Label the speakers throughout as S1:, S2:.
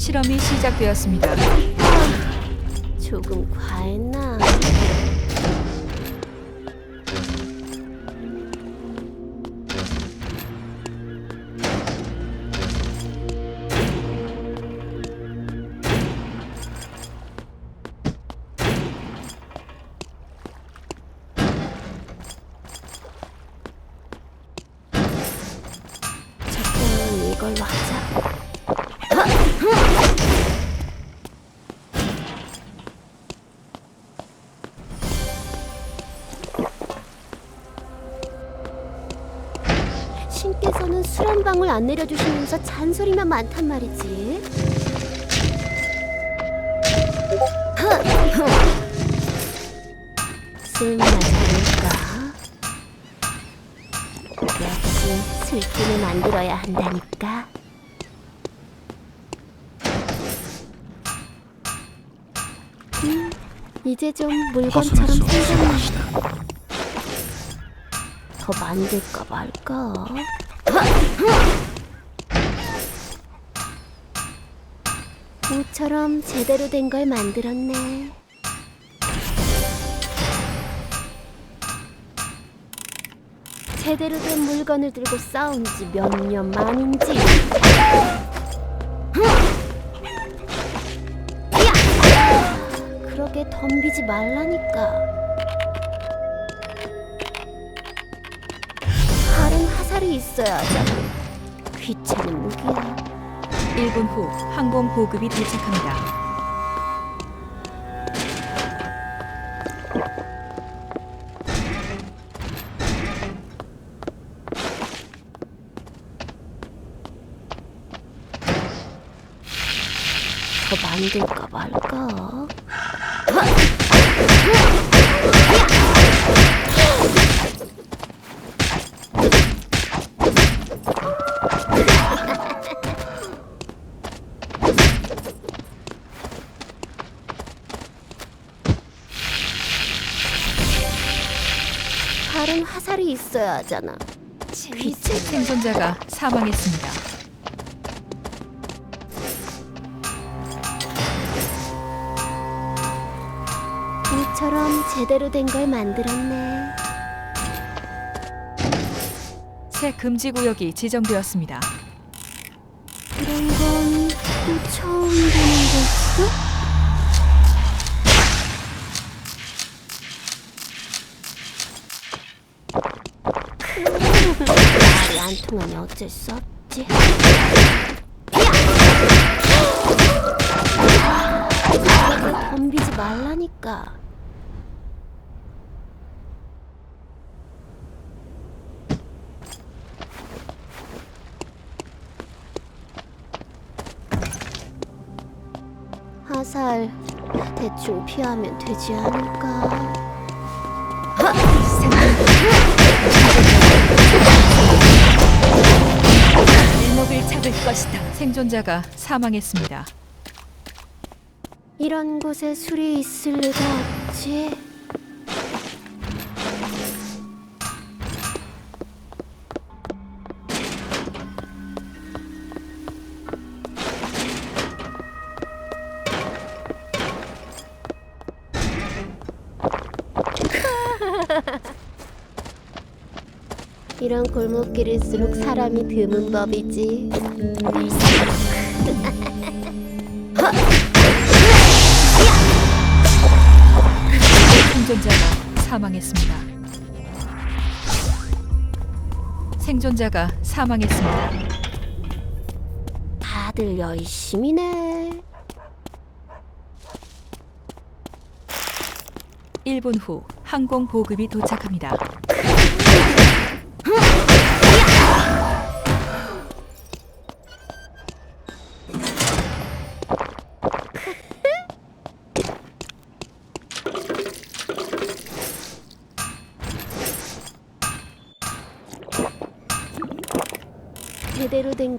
S1: 실험이 시작되었습니다.
S2: 조금 과했나? 술 한 방울 안 내려주시면서 잔소리만 많단 말이지. 않을까? 역시 술기는 만들어야 한다니까. 음, 이제 좀 물건처럼
S3: 없을
S2: 생겼네. 더 만들까 말까? 모처럼 제대로 된 걸 만들었네. 제대로 된 물건을 들고 싸운 지 몇 년 만인지. 야! 그러게 덤비지 말라니까. 다른 화살이 있어야 하잖아. 귀찮은 무기야.
S1: 1분 후 항공 보급이 도착합니다.
S2: 더 만들까 말까? 있어야 하잖아. 귀찮아.
S1: 생존자가 사망했습니다.
S2: 이처럼 제대로 된 걸 만들었네.
S1: 새 금지 구역이 지정되었습니다.
S2: 이런 건 또 처음 보는 거지? 말이 안 통하니 어쩔 수 없지. 야! 덤비지 말라니까. 화살 대충 피하면 되지 않을까?
S1: 잡을 것이다. 생존자가 사망했습니다.
S2: 이런 곳에 술이 있을 리가 없지. 이런 골목길일수록 사람이 드문 법이지.
S1: 생존자가 사망했습니다. 생존자가 사망했습니다.
S2: 다들 열심히네.
S1: 1분 후 항공 보급이 도착합니다.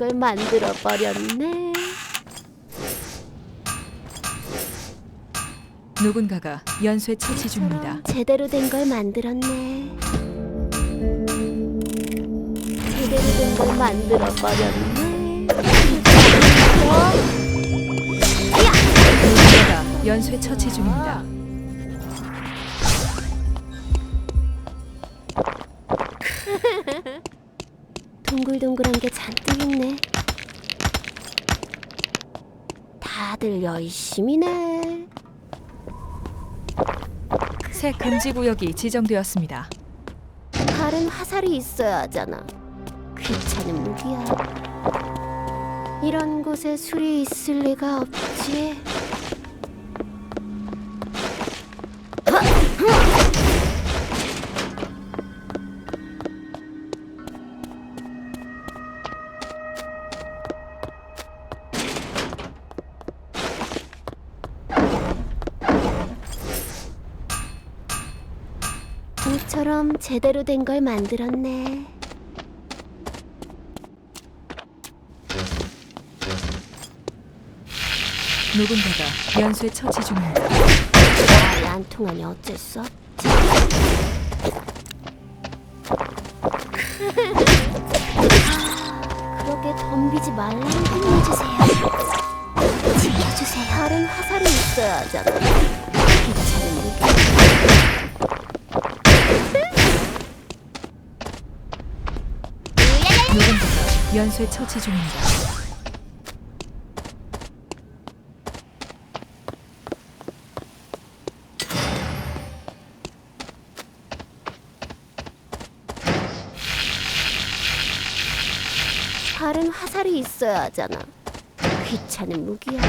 S2: 걸 만들어 버렸네.
S1: 누군가가 연쇄 처치 중입니다.
S2: 제대로 된 걸 만들었네. 제대로 된 걸 만들어 버렸네. 어?
S1: 연쇄 처치 중입니다.
S2: 동글동글한 게 잔뜩 있네. 다들 열심히네.
S1: 새 금지 구역이 지정되었습니다.
S2: 다른 화살이 있어야 하잖아. 귀찮은 무기야. 이런 곳에 술이 있을 리가 없지. 제대로 된 걸 만들었네.
S1: 누군가가 연쇄 처치 중입니다.
S2: 말이 안 통하니 어쩔 수 없지. 아, 그러게 덤비지 말라고 힘내주세요. 지켜주세요. 다른 화살이 있어야 하잖아. 귀찮은 무기.
S1: 누군가가 연쇄 처치 중입니다.
S2: 다른 화살이 있어야 하잖아. 귀찮은 무기야.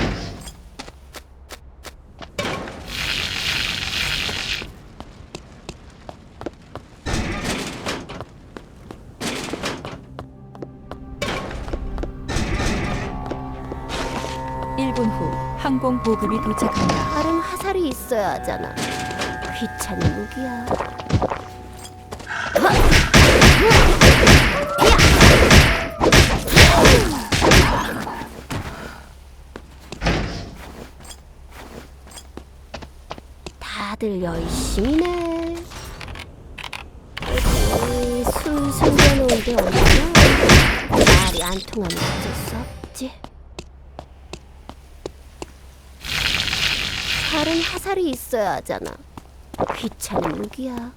S1: 항공 보급이 도착합니다.
S2: 다른 화살이 있어야 하잖아. 귀찮은 무기야. 다들 열심히네. 어디 술 숨겨놓은 게 없나? 말이 안 통하면 어쩔 수 없지. 다른 화살이 있어야 하잖아. 귀찮은 무기야.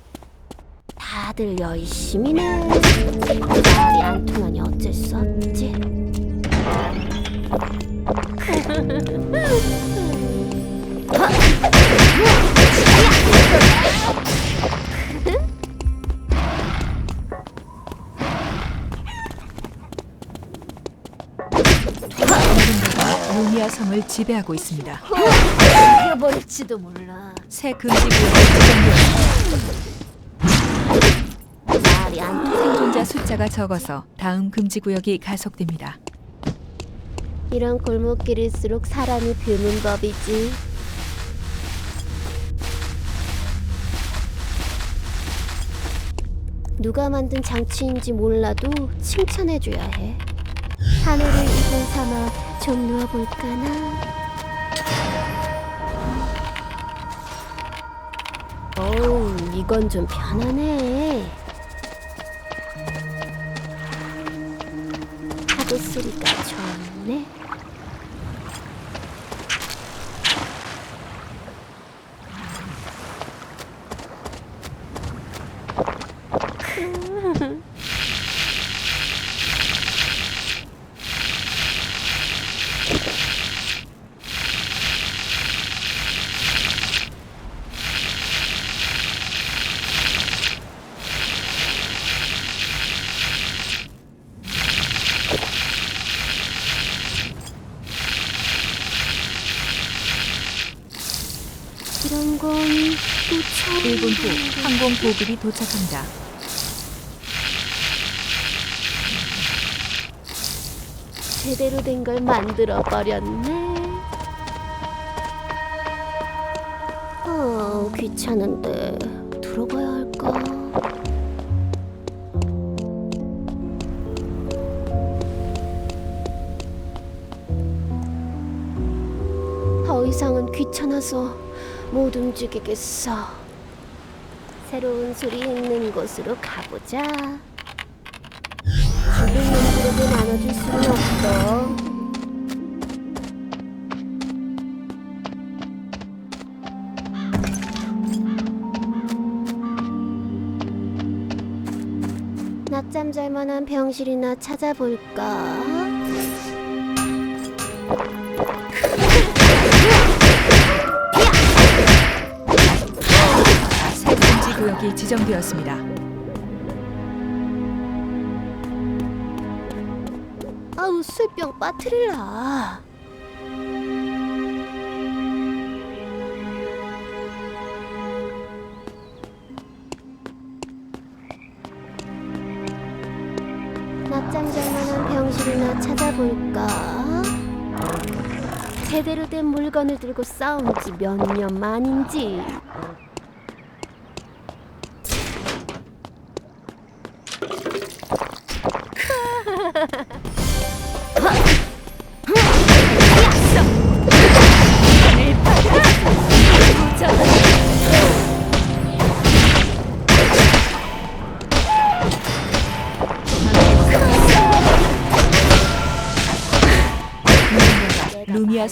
S2: 다들 열심히네. 말이 안 통하니 어쩔 수 없지.
S1: 루미아 성을 지배하고 있습니다.
S2: 죽여버릴지도 몰라.
S1: 새 금지 지정되었습니다.
S2: 말이 안
S1: 생존자 숫자가 적어서 다음 금지 구역이 가속됩니다.
S2: 이런 골목길일수록 사람이 드문 법이지. 누가 만든 장치인지 몰라도 칭찬해줘야 해. 하늘을 이불 삼아 좀 누워볼까나. 이건 좀 편하네. 파도 소리가 좋네. 이런 건 또 처음
S1: 1분 후 항공 보급이 도착합니다.
S2: 제대로 된 걸 만들어 버렸네. 어, 귀찮은데 들어가야 할까? 더 이상은 귀찮아서 못 움직이겠어. 새로운 소리 있는 곳으로 가보자. 죽은 놈들에게 나눠줄 수는 없어. 낮잠 잘 만한 병실이나 찾아볼까?
S1: 지 구역이 지정되었습니다.
S2: 아우 술병 빠트릴라. 낮잠 잘 만한 병실이나 찾아볼까? 제대로 된 물건을 들고 싸운 지 몇 년 만인지.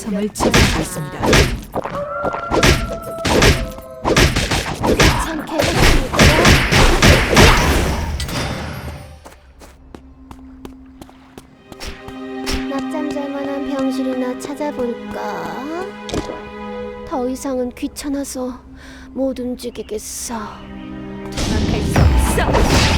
S1: 섬을 지배하고 있습니다.
S2: 낮잠 잘 만한 병실이나 찾아볼까? 더 이상은 귀찮아서 못 움직이겠어.
S1: 도망갈 수 없어.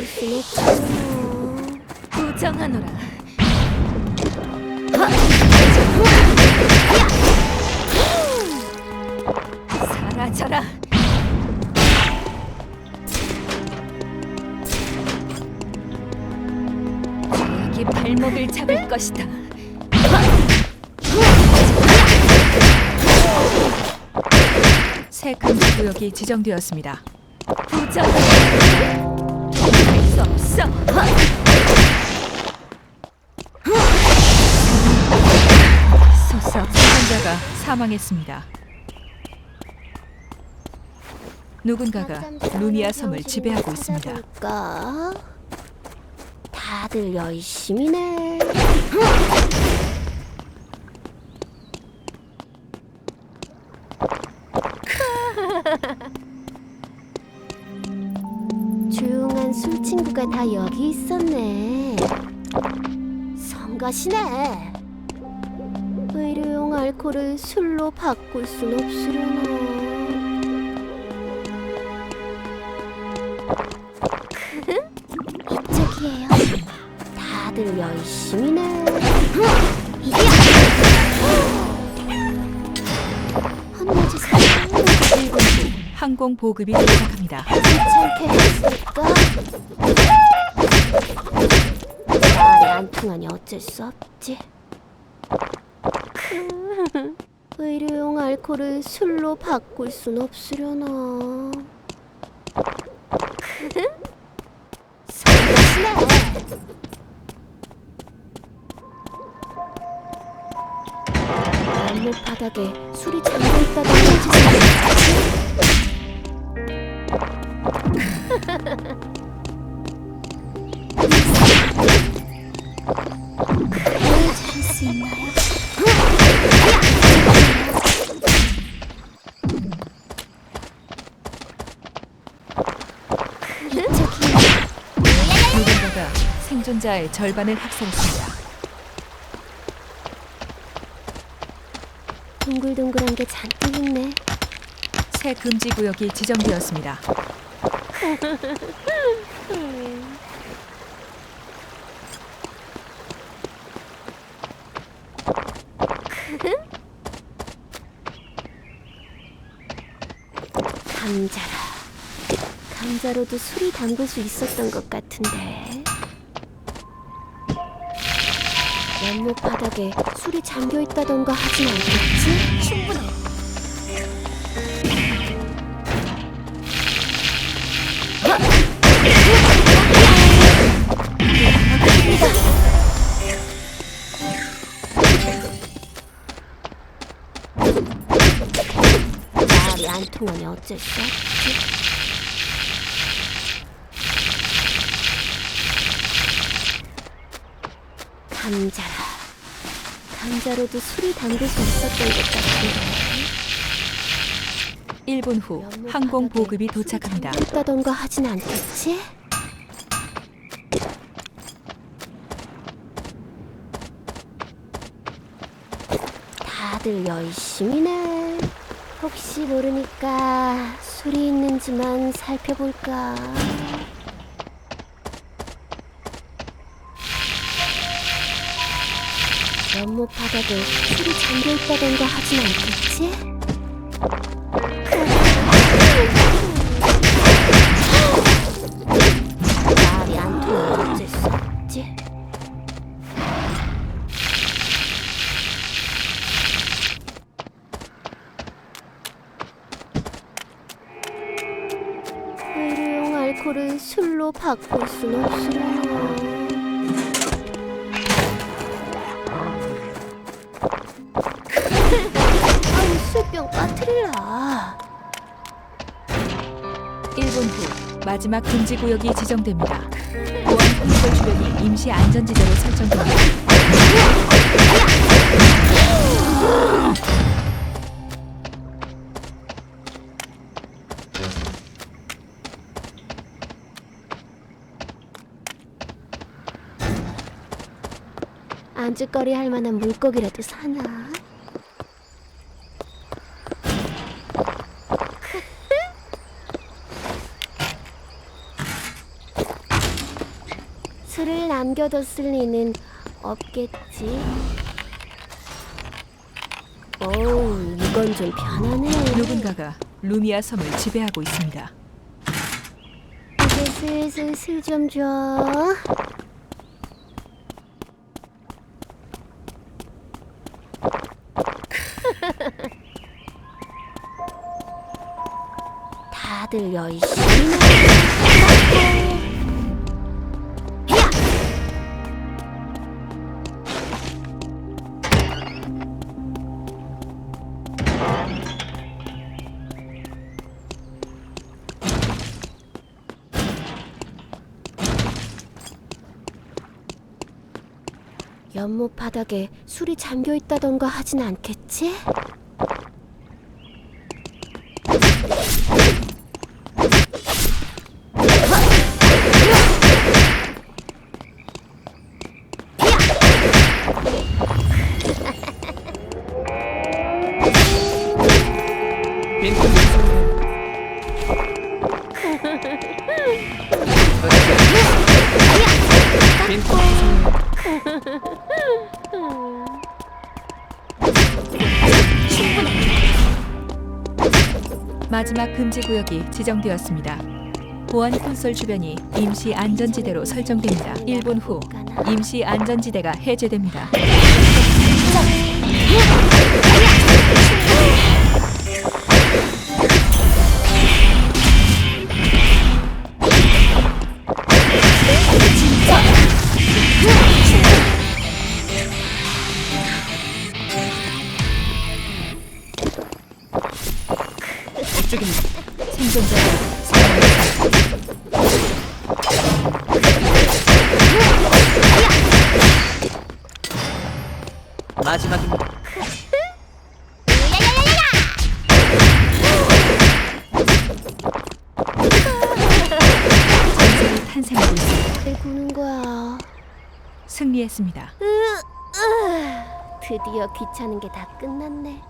S2: 순 없잖아.
S1: 부정하노라. 사라져라. 죄악이 발목을 잡을 것이다. 새 금지 구역이 지정되었습니다. 부정하노라. 없어. 소서 생존자가 사망했습니다. 누군가가 루미아 섬을 지배하고 있습니다.
S2: 다들 열심히네. 친구가 다 여기 있었네. 성가시네. 의료용 알코올을 술로 바꿀 순 없으려나. 이쪽이에요. 다들 열심히네.
S1: 항공 보급이 도착합니다.
S2: 했으니까 말이 안 통하니 어쩔 수 없지. 의료용 알코올을 술로 바꿀 순 없으려나. 성가시네. 안목 바닥에 술이 잠겨 있다던 거짓말.
S1: 생존자의 절반을 학살했습니다.
S2: 동글동글한 게 잔뜩 있네.
S1: 새 금지 구역이 지정되었습니다.
S2: 감자라. 감자로도 술이 담글 수 있었던 것 같은데. 나무 바닥에 술이 잠겨 있다던가 하진 않겠지? 충분해. 말이 안 통하니 어쩔 수 없지. 감자라. 감자로도 술이 담글 수 있었던 것 같은데.
S1: 1분 후 항공 보급이 도착합니다.
S2: 있다던가 하진 않겠지? 다들 열심히네. 혹시 모르니까 술이 있는지만 살펴볼까. 연못 바닥에 술이 잠겨 있다던가 하진 않겠지? 말이 안 통해 어쩔 수 없지. 의료용 알코올을 술로 바꿀 순 없으려나. 빠뜨리라.
S1: 1분 후 마지막 금지 구역이 지정됩니다. 보안 콘솔 주변이 임시 안전지대로 설정됩니다.
S2: 안주거리 할 만한 물고기라도 사나? 술을 남겨뒀을 리는 없겠지. 어우, 이건 좀 편하네.
S1: 누군가가 루미아 섬을 지배하고 있습니다.
S2: 이제 슬슬 술 좀 줘. 다들 열심히. 연못 바닥에 술이 잠겨 있다던가 하진 않겠지?
S1: 마지막 금지 구역이 지정되었습니다. 보안 콘솔 주변이 임시 안전지대로 설정됩니다. 1분 후 임시 안전지대가 해제됩니다.
S2: 귀찮은 게 다 끝났네.